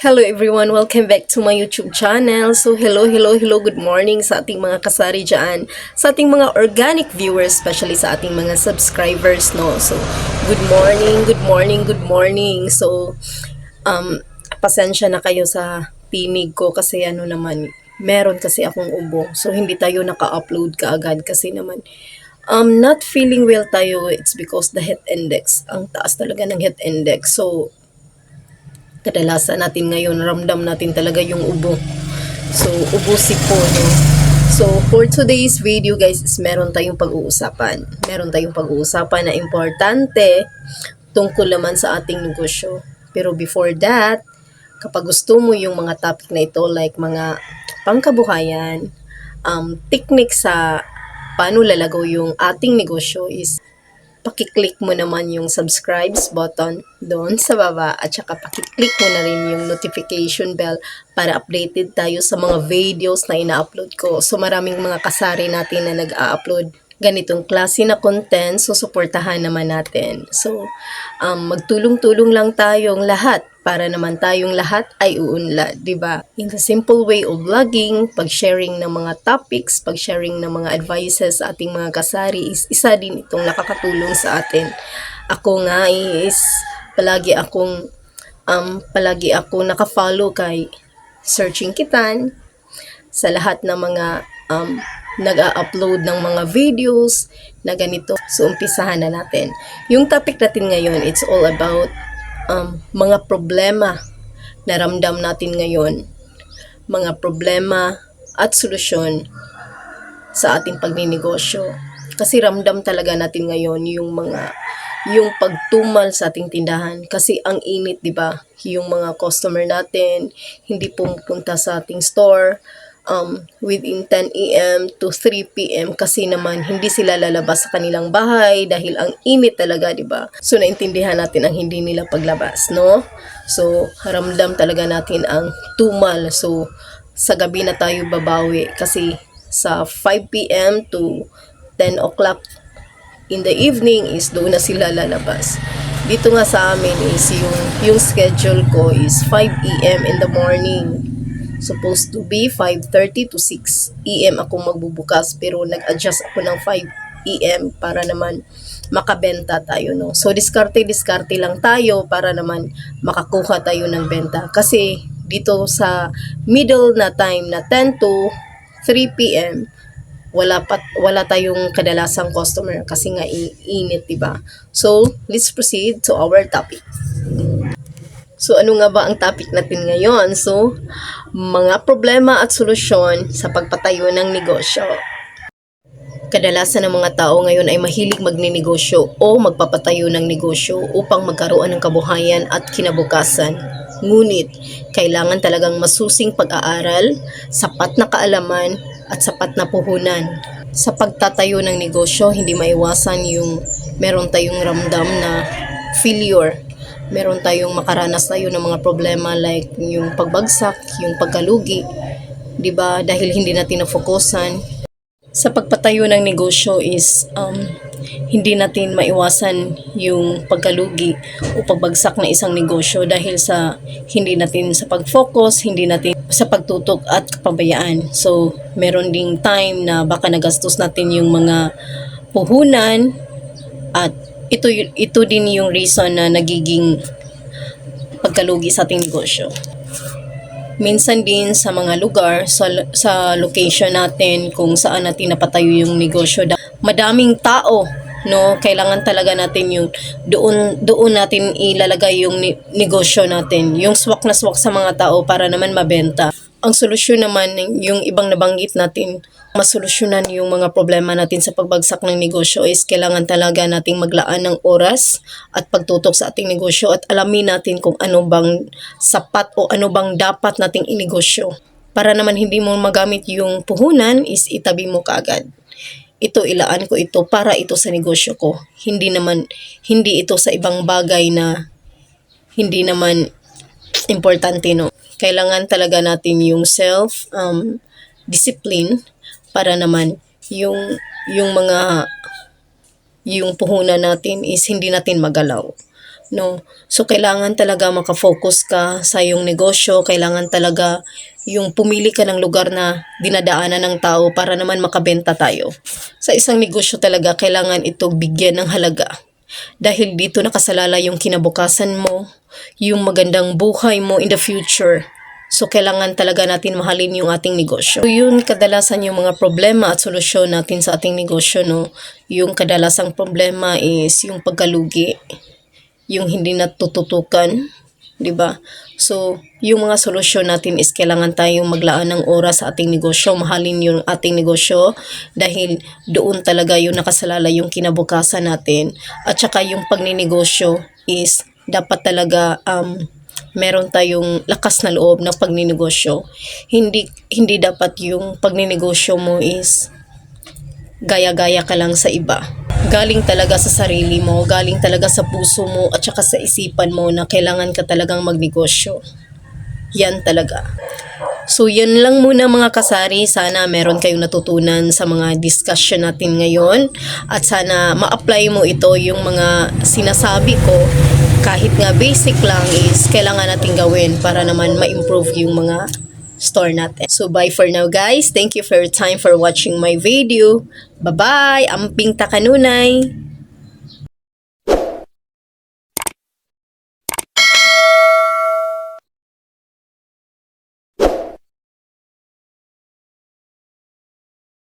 Hello everyone, welcome back to my YouTube channel. So hello, hello, hello, good morning sa ating mga kasari dyan, sa ating mga organic viewers, especially sa ating mga subscribers, no? So, good morning, good morning, good morning. So, um, pasensya na kayo sa tinig ko kasi ano naman, meron kasi akong ubo. So, hindi tayo naka-upload kaagad kasi naman, um, not feeling well tayo, it's because the health index, ang taas talaga ng health index. So, kadalasan natin ngayon, ramdam natin talaga yung ubo. So, ubo sipo, no? So, for today's video, guys, is meron tayong pag-uusapan. Meron tayong pag-uusapan na importante tungkol naman sa ating negosyo. Pero before that, kapag gusto mo yung mga topic na ito, like mga pangkabuhayan, um, technique sa paano lalago yung ating negosyo is pakiclick mo naman yung subscribes button doon sa baba at saka pakiclick mo na rin yung notification bell para updated tayo sa mga videos na ina-upload ko. So maraming mga kasari natin na nag-a-upload ganitong klase na content, so suportahan naman natin. So, um, magtulong-tulong lang tayong lahat para naman tayong lahat ay uunlad, di ba? In the simple way of vlogging, pag-sharing ng mga topics, pag-sharing ng mga advices sa ating mga kasari is isa din itong nakakatulong sa atin. Ako nga is palagi akong um, palagi ako nakafollow kay Searching Kitan sa lahat ng mga um, nag-a-upload ng mga videos na ganito. So, umpisahan na natin. Yung topic natin ngayon, it's all about um, mga problema na ramdam natin ngayon. Mga problema at solusyon sa ating pagninegosyo. Kasi ramdam talaga natin ngayon yung mga yung pagtumal sa ating tindahan kasi ang init 'di ba yung mga customer natin hindi pumupunta sa ating store um, within 10 a.m. to 3 p.m. kasi naman hindi sila lalabas sa kanilang bahay dahil ang init talaga, di ba? So, naintindihan natin ang hindi nila paglabas, no? So, haramdam talaga natin ang tumal. So, sa gabi na tayo babawi kasi sa 5 p.m. to 10 o'clock in the evening is doon na sila lalabas. Dito nga sa amin is yung, yung schedule ko is 5 a.m. in the morning supposed to be 5.30 to 6 a.m. ako magbubukas pero nag-adjust ako ng 5 a.m. para naman makabenta tayo no. So diskarte-diskarte lang tayo para naman makakuha tayo ng benta kasi dito sa middle na time na 10 to 3 p.m. wala pa wala tayong kadalasang customer kasi nga init, 'di ba? So, let's proceed to our topic. So, ano nga ba ang topic natin ngayon? So, mga problema at solusyon sa pagpatayo ng negosyo. Kadalasan ng mga tao ngayon ay mahilig magninegosyo o magpapatayo ng negosyo upang magkaroon ng kabuhayan at kinabukasan. Ngunit, kailangan talagang masusing pag-aaral, sapat na kaalaman at sapat na puhunan. Sa pagtatayo ng negosyo, hindi maiwasan yung meron tayong ramdam na failure meron tayong makaranas tayo ng mga problema like yung pagbagsak, yung pagkalugi, 'di ba? Dahil hindi natin nafokusan sa pagpatayo ng negosyo is um, hindi natin maiwasan yung pagkalugi o pagbagsak ng isang negosyo dahil sa hindi natin sa pag-focus, hindi natin sa pagtutok at kapabayaan. So, meron ding time na baka nagastos natin yung mga puhunan at ito ito din yung reason na nagiging pagkalugi sa ating negosyo. Minsan din sa mga lugar, sa, sa location natin, kung saan natin napatayo yung negosyo, da- madaming tao, no? Kailangan talaga natin yung doon doon natin ilalagay yung negosyo natin, yung swak na swak sa mga tao para naman mabenta. Ang solusyon naman yung ibang nabanggit natin, masolusyonan yung mga problema natin sa pagbagsak ng negosyo is kailangan talaga nating maglaan ng oras at pagtutok sa ating negosyo at alamin natin kung ano bang sapat o ano bang dapat nating inegosyo. Para naman hindi mo magamit yung puhunan is itabi mo kaagad. Ito ilaan ko ito para ito sa negosyo ko. Hindi naman hindi ito sa ibang bagay na hindi naman importante no. Kailangan talaga natin yung self um, discipline para naman yung yung mga yung puhunan natin is hindi natin magalaw. No? So, kailangan talaga makafocus ka sa iyong negosyo. Kailangan talaga yung pumili ka ng lugar na dinadaanan ng tao para naman makabenta tayo. Sa isang negosyo talaga, kailangan ito bigyan ng halaga. Dahil dito nakasalala yung kinabukasan mo, yung magandang buhay mo in the future. So, kailangan talaga natin mahalin yung ating negosyo. So, yun kadalasan yung mga problema at solusyon natin sa ating negosyo, no? Yung kadalasang problema is yung pagkalugi yung hindi natututukan, 'di ba? So, yung mga solusyon natin is kailangan tayong maglaan ng oras sa ating negosyo, mahalin yung ating negosyo dahil doon talaga yung nakasalala yung kinabukasan natin. At saka yung pagninegosyo is dapat talaga um, meron tayong lakas na loob ng pagninegosyo. Hindi hindi dapat yung pagninegosyo mo is gaya-gaya ka lang sa iba. Galing talaga sa sarili mo, galing talaga sa puso mo at saka sa isipan mo na kailangan ka talagang magnegosyo. Yan talaga. So yan lang muna mga kasari. Sana meron kayong natutunan sa mga discussion natin ngayon. At sana ma-apply mo ito yung mga sinasabi ko. Kahit nga basic lang is kailangan natin gawin para naman ma-improve yung mga store natin. So bye for now guys. Thank you for your time for watching my video. Bye-bye! Amping takanunay!